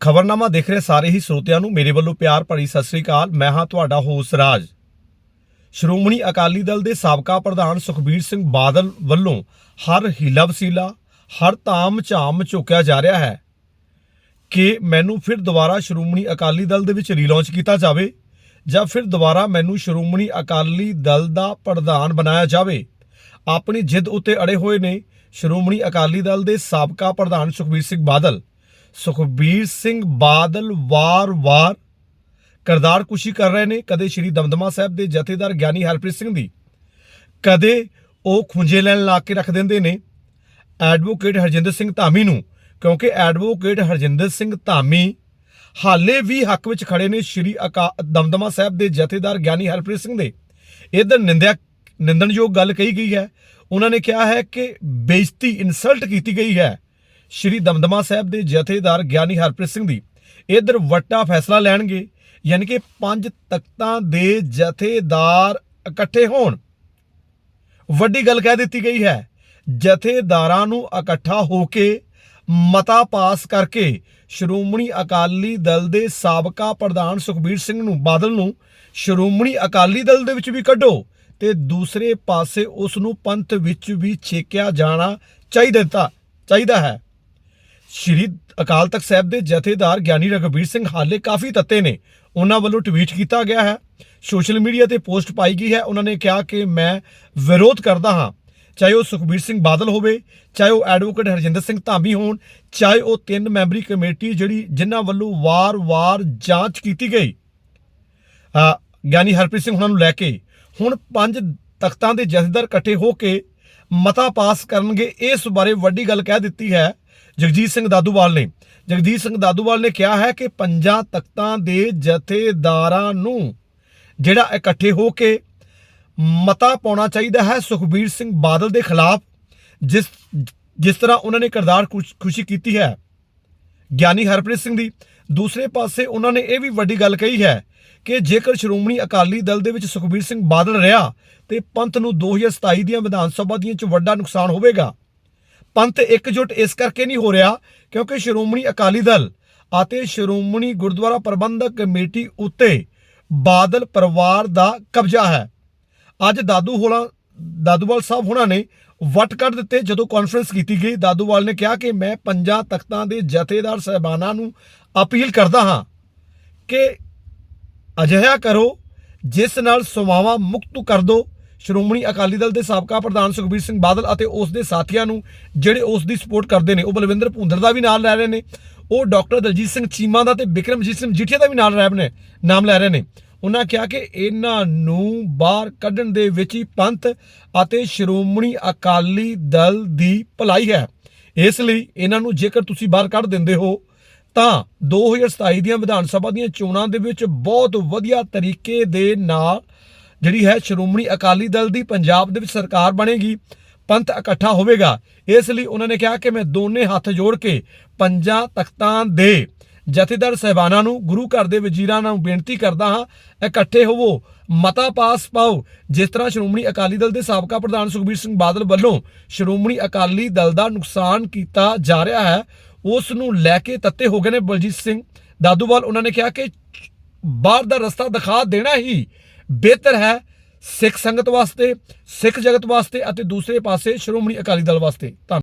ਖਬਰਨਾਮਾ ਦੇਖ ਰਹੇ ਸਾਰੇ ਹੀ ਸਰੋਤਿਆਂ ਨੂੰ ਮੇਰੇ ਵੱਲੋਂ ਪਿਆਰ ਭਰੀ ਸਤਿ ਸ੍ਰੀ ਅਕਾਲ। ਮੈਂ ਹਾਂ ਤੁਹਾਡਾ ਹੋਸ ਰਾਜ। ਸ਼੍ਰੋਮਣੀ ਅਕਾਲੀ ਦਲ ਦੇ ਸਾਬਕਾ ਪ੍ਰਧਾਨ ਸੁਖਬੀਰ ਸਿੰਘ ਬਾਦਲ ਵੱਲੋਂ ਹਰ ਹੀਲਾ ਵਸੀਲਾ, ਹਰ ਤਾਮ ਝਾਮ ਝੋਕਿਆ ਜਾ ਰਿਹਾ ਹੈ ਕਿ ਮੈਨੂੰ ਫਿਰ ਦੁਬਾਰਾ ਸ਼੍ਰੋਮਣੀ ਅਕਾਲੀ ਦਲ ਦੇ ਵਿੱਚ ਰੀਲਾਂਚ ਕੀਤਾ ਜਾਵੇ ਜਾਂ ਫਿਰ ਦੁਬਾਰਾ ਮੈਨੂੰ ਸ਼੍ਰੋਮਣੀ ਅਕਾਲੀ ਦਲ ਦਾ ਪ੍ਰਧਾਨ ਬਣਾਇਆ ਜਾਵੇ। ਆਪਣੀ ਜਿੱਦ ਉੱਤੇ ਅੜੇ ਹੋਏ ਨੇ ਸ਼੍ਰੋਮਣੀ ਅਕਾਲੀ ਦਲ ਦੇ ਸਾਬਕਾ ਪ੍ਰਧਾਨ ਸੁਖਬੀਰ ਸਿੰਘ ਬਾਦਲ। ਸੁਖਬੀਰ ਸਿੰਘ ਬਾਦਲ ਵਾਰ-ਵਾਰ ਕਰਦਾਰ ਕੁਸ਼ੀ ਕਰ ਰਹੇ ਨੇ। ਕਦੇ ਸ਼੍ਰੀ ਦਮਦਮਾ ਸਾਹਿਬ ਦੇ ਜਥੇਦਾਰ ਗਿਆਨੀ ਹਰਪ੍ਰੀਤ ਸਿੰਘ ਦੀ, ਕਦੇ ਉਹ ਖੁੰਝੇ ਲੈਣ ਲਾ ਕੇ ਰੱਖ ਦਿੰਦੇ ਨੇ। ਐਡਵੋਕੇਟ ਹਰਜਿੰਦਰ ਸਿੰਘ ਧਾਮੀ ਨੂੰ, ਕਿਉਂਕਿ ਐਡਵੋਕੇਟ ਹਰਜਿੰਦਰ ਸਿੰਘ ਧਾਮੀ ਹਾਲੇ ਵੀ ਹੱਕ ਵਿੱਚ ਖੜੇ ਨੇ ਸ਼੍ਰੀ ਅਕਾ, ਦਮਦਮਾ ਸਾਹਿਬ ਦੇ ਜਥੇਦਾਰ ਗਿਆਨੀ ਹਰਪ੍ਰੀਤ ਸਿੰਘ ਦੇ। ਇਧਰ ਨਿੰਦਿਆ, ਨਿੰਦਣਯੋਗ ਗੱਲ ਕਹੀ ਗਈ ਹੈ। ਉਹਨਾਂ ਨੇ ਕਿਹਾ ਹੈ ਕਿ ਬੇਇੱਜ਼ਤੀ ਇਨਸਲਟ ਕੀਤੀ ਗਈ ਹੈ। ਸ਼੍ਰੀ ਦਮਦਮਾ ਸਾਹਿਬ ਦੇ ਜਥੇਦਾਰ ਗਿਆਨੀ ਹਰਪ੍ਰੀਤ ਸਿੰਘ ਦੀ ਇਧਰ ਵੱਡਾ ਫੈਸਲਾ ਲੈਣਗੇ, ਯਾਨੀ ਕਿ ਪੰਜ ਤਖਤਾਂ ਦੇ ਜਥੇਦਾਰ ਇਕੱਠੇ ਹੋਣ। ਵੱਡੀ ਗੱਲ ਕਹਿ ਦਿੱਤੀ ਗਈ ਹੈ, ਜਥੇਦਾਰਾਂ ਨੂੰ ਇਕੱਠਾ ਹੋ ਕੇ ਮਤਾ ਪਾਸ ਕਰਕੇ ਸ਼੍ਰੋਮਣੀ ਅਕਾਲੀ ਦਲ ਦੇ ਸਾਬਕਾ ਪ੍ਰਧਾਨ ਸੁਖਬੀਰ ਸਿੰਘ ਨੂੰ ਬਾਦਲ ਨੂੰ ਸ਼੍ਰੋਮਣੀ ਅਕਾਲੀ ਦਲ ਦੇ ਵਿੱਚ ਵੀ ਕੱਢੋ ਤੇ ਦੂਸਰੇ ਪਾਸੇ ਉਸ ਨੂੰ ਪੰਥ ਵਿੱਚ ਵੀ ਛੇਕਿਆ ਜਾਣਾ ਚਾਹੀਦਾ ਚਾਹੀਦਾ ਹੈ। ਸ਼੍ਰੀ ਅਕਾਲ ਤਖਤ ਸਾਹਿਬ ਦੇ ਜਥੇਦਾਰ ਗਿਆਨੀ ਰਘਬੀਰ ਸਿੰਘ ਹਾਲੇ ਕਾਫੀ ਤੱਤੇ ਨੇ। ਉਹਨਾਂ ਵੱਲੋਂ ਟਵੀਟ ਕੀਤਾ ਗਿਆ ਹੈ। ਸੋਸ਼ਲ ਮੀਡੀਆ ਤੇ ਪੋਸਟ ਪਾਈ ਗਈ ਹੈ। ਉਹਨਾਂ ਨੇ ਕਿਹਾ ਕਿ ਮੈਂ ਵਿਰੋਧ ਕਰਦਾ ਹਾਂ। ਚਾਹੇ ਉਹ ਸੁਖਬੀਰ ਸਿੰਘ ਬਾਦਲ ਹੋਵੇ ਚਾਹੇ ਉਹ ਐਡਵੋਕੇਟ ਹਰਜਿੰਦਰ ਸਿੰਘ ਧਾਮੀ ਹੋਣ ਚਾਹੇ ਉਹ ਤਿੰਨ ਮੈਂਬਰੀ ਕਮੇਟੀ ਜਿਹੜੀ ਜਿਨ੍ਹਾਂ ਵੱਲੋਂ ਵਾਰ-ਵਾਰ ਜਾਂਚ ਕੀਤੀ ਗਈ। ਅ, ਗਿਆਨੀ ਹਰਪ੍ਰੀਤ ਸਿੰਘ ਉਹਨਾਂ ਨੂੰ ਲੈ ਕੇ ਹੁਣ ਪੰਜ ਤਖਤਾਂ ਦੇ ਜਥੇਦਾਰ ਇਕੱਠੇ ਹੋ ਕੇ ਮਤਾ ਪਾਸ ਕਰਨਗੇ। ਇਸ ਬਾਰੇ ਵੱਡੀ ਗੱਲ ਕਹਿ ਦਿੱਤੀ ਹੈ ਜਗਜੀਤ ਸਿੰਘ ਦਾਦੂਵਾਲ ਨੇ। ਜਗਜੀਤ ਸਿੰਘ ਦਾਦੂਵਾਲ ਨੇ ਕਿਹਾ ਹੈ ਕਿ ਪੰਜਾਂ ਤਖਤਾਂ ਦੇ ਜਥੇਦਾਰਾਂ ਨੂੰ ਜਿਹੜਾ ਇਕੱਠੇ ਹੋ ਕੇ ਮਤਾ ਪਾਉਣਾ ਚਾਹੀਦਾ ਹੈ, ਸੁਖਬੀਰ ਸਿੰਘ ਬਾਦਲ ਦੇ ਖਿਲਾਫ, ਜਿਸ ਜਿਸ ਤਰ੍ਹਾਂ ਉਹਨਾਂ ਨੇ ਕਰਦਾਰ ਖੁਸ਼- ਖੁਸ਼ੀ ਕੀਤੀ ਹੈ, ਗਿਆਨੀ ਹਰਪ੍ਰੀਤ ਸਿੰਘ ਦੀ। ਦੂਸਰੇ ਪਾਸੇ ਉਹਨਾਂ ਨੇ ਇਹ ਵੀ ਵੱਡੀ ਗੱਲ ਕਹੀ ਹੈ ਕਿ ਜੇਕਰ ਸ਼੍ਰੋਮਣੀ ਅਕਾਲੀ ਦਲ ਦੇ ਵਿੱਚ ਸੁਖਬੀਰ ਸਿੰਘ ਬਾਦਲ ਰਿਹਾ, ਤੇ ਪੰਥ ਨੂੰ 2027 ਦੀਆਂ ਵਿਧਾਨ ਸਭਾ ਦੀਆਂ ਚ ਵੱਡਾ ਨੁਕਸਾਨ ਹੋਵੇਗਾ। ਪੰਥ ਇਕਜੁੱਟ ਇਸ ਕਰਕੇ ਨਹੀਂ ਹੋ ਰਿਹਾ ਕਿਉਂਕਿ ਸ਼੍ਰੋਮਣੀ ਅਕਾਲੀ ਦਲ ਅਤੇ ਸ਼੍ਰੋਮਣੀ ਗੁਰਦੁਆਰਾ ਪ੍ਰਬੰਧਕ ਕਮੇਟੀ ਉੱਤੇ ਬਾਦਲ ਪਰਿਵਾਰ ਦਾ ਕਬਜ਼ਾ ਹੈ। ਅੱਜ ਦਾਦੂ ਹੋਣਾ ਦਾਦੂਵਾਲ ਸਾਹਿਬ ਹੋਣਾ ਨੇ ਵਟ ਕੱਢ ਦਿੱਤੇ ਜਦੋਂ ਕਾਨਫਰੰਸ ਕੀਤੀ ਗਈ। ਦਾਦੂਵਾਲ ਨੇ ਕਿਹਾ ਕਿ ਮੈਂ ਪੰਜਾਂ ਤਖਤਾਂ ਦੇ ਜਥੇਦਾਰ ਸਹਿਬਾਨਾਂ ਨੂੰ ਅਪੀਲ ਕਰਦਾ ਹਾਂ ਕਿ ਅਜਿਹਾ ਕਰੋ, ਜਿਸ ਨਾਲ ਸਮਾਵਾ ਮੁਕਤ ਕਰ ਦੋ। ਸ਼੍ਰੋਮਣੀ ਅਕਾਲੀ ਦਲ ਦੇ ਸਾਬਕਾ ਪ੍ਰਧਾਨ ਸੁਖਬੀਰ ਸਿੰਘ ਬਾਦਲ ਅਤੇ ਉਸ ਦੇ ਸਾਥੀਆਂ ਨੂੰ ਜਿਹੜੇ ਉਸ ਦੀ ਸਪੋਰਟ ਕਰਦੇ ਨੇ, ਉਹ ਬਲਵਿੰਦਰ ਭੁੰਦਰ ਦਾ ਵੀ ਨਾਲ ਲੈ ਰਹੇ ਨੇ, ਉਹ ਡਾਕਟਰ ਦਲਜੀਤ ਸਿੰਘ ਚੀਮਾ ਦਾ ਤੇ ਬਿਕਰਮਜੀਤ ਸਿੰਘ ਜੀਠੀਆ ਦਾ ਵੀ ਨਾਲ ਰਹਿ ਨੇ, ਨਾਮ ਲੈ ਰਹੇ ਨੇ। ਉਹਨਾਂ ਕਿਹਾ ਕਿ ਇਹਨਾਂ ਨੂੰ ਬਾਹਰ ਕੱਢਣ ਦੇ ਵਿੱਚ ਹੀ ਪੰਥ ਅਤੇ ਸ਼੍ਰੋਮਣੀ ਅਕਾਲੀ ਦਲ ਦੀ ਭਲਾਈ ਹੈ। ਇਸ ਲਈ ਇਹਨਾਂ ਨੂੰ ਜੇਕਰ ਤੁਸੀਂ ਬਾਹਰ ਕੱਢ ਦਿੰਦੇ ਹੋ, ਤਾਂ 2027 ਦੀਆਂ ਵਿਧਾਨ ਸਭਾ ਦੀਆਂ ਚੋਣਾਂ ਦੇ ਵਿੱਚ ਬਹੁਤ ਵਧੀਆ ਤਰੀਕੇ ਦੇ ਨਾਲ ਜਿਹੜੀ ਹੈ ਸ਼੍ਰੋਮਣੀ ਅਕਾਲੀ ਦਲ ਦੀ ਪੰਜਾਬ ਦੇ ਵਿੱਚ ਸਰਕਾਰ ਬਣੇਗੀ, ਪੰਥ ਇਕੱਠਾ ਹੋਵੇਗਾ। ਇਸ ਲਈ ਉਹਨਾਂ ਨੇ ਕਿਹਾ ਕਿ ਮੈਂ ਦੋਨੇ ਹੱਥ ਜੋੜ ਕੇ ਪੰਜਾਂ ਤਖਤਾਂ ਦੇ ਜਥੇਦਾਰ ਸਹਿਬਾਨਾਂ ਨੂੰ, ਗੁਰੂ ਘਰ ਦੇ ਵਜ਼ੀਰਾਂ ਨੂੰ ਬੇਨਤੀ ਕਰਦਾ ਹਾਂ, ਇਕੱਠੇ ਹੋਵੋ, ਮਤਾ ਪਾਸ ਪਾਓ। ਜਿਸ ਤਰ੍ਹਾਂ ਸ਼੍ਰੋਮਣੀ ਅਕਾਲੀ ਦਲ ਦੇ ਸਾਬਕਾ ਪ੍ਰਧਾਨ ਸੁਖਬੀਰ ਸਿੰਘ ਬਾਦਲ ਵੱਲੋਂ ਸ਼੍ਰੋਮਣੀ ਅਕਾਲੀ ਦਲ ਦਾ ਨੁਕਸਾਨ ਕੀਤਾ ਜਾ ਰਿਹਾ ਹੈ, ਉਸ ਨੂੰ ਲੈ ਕੇ ਤੱਤੇ ਹੋ ਗਏ ਨੇ ਬਲਜੀਤ ਸਿੰਘ। ਦਾਦੂਵਾਲ, ਉਹਨਾਂ ਨੇ ਕਿਹਾ ਕਿ ਬਾਹਰ ਦਾ ਰਸਤਾ ਦਿਖਾ ਦੇਣਾ ਹੀ ਬਿਹਤਰ ਹੈ ਸਿੱਖ ਸੰਗਤ ਵਾਸਤੇ, ਸਿੱਖ ਜਗਤ ਵਾਸਤੇ ਅਤੇ ਦੂਸਰੇ ਪਾਸੇ ਸ਼੍ਰੋਮਣੀ ਅਕਾਲੀ ਦਲ ਵਾਸਤੇ। ਧੰਨਵਾਦ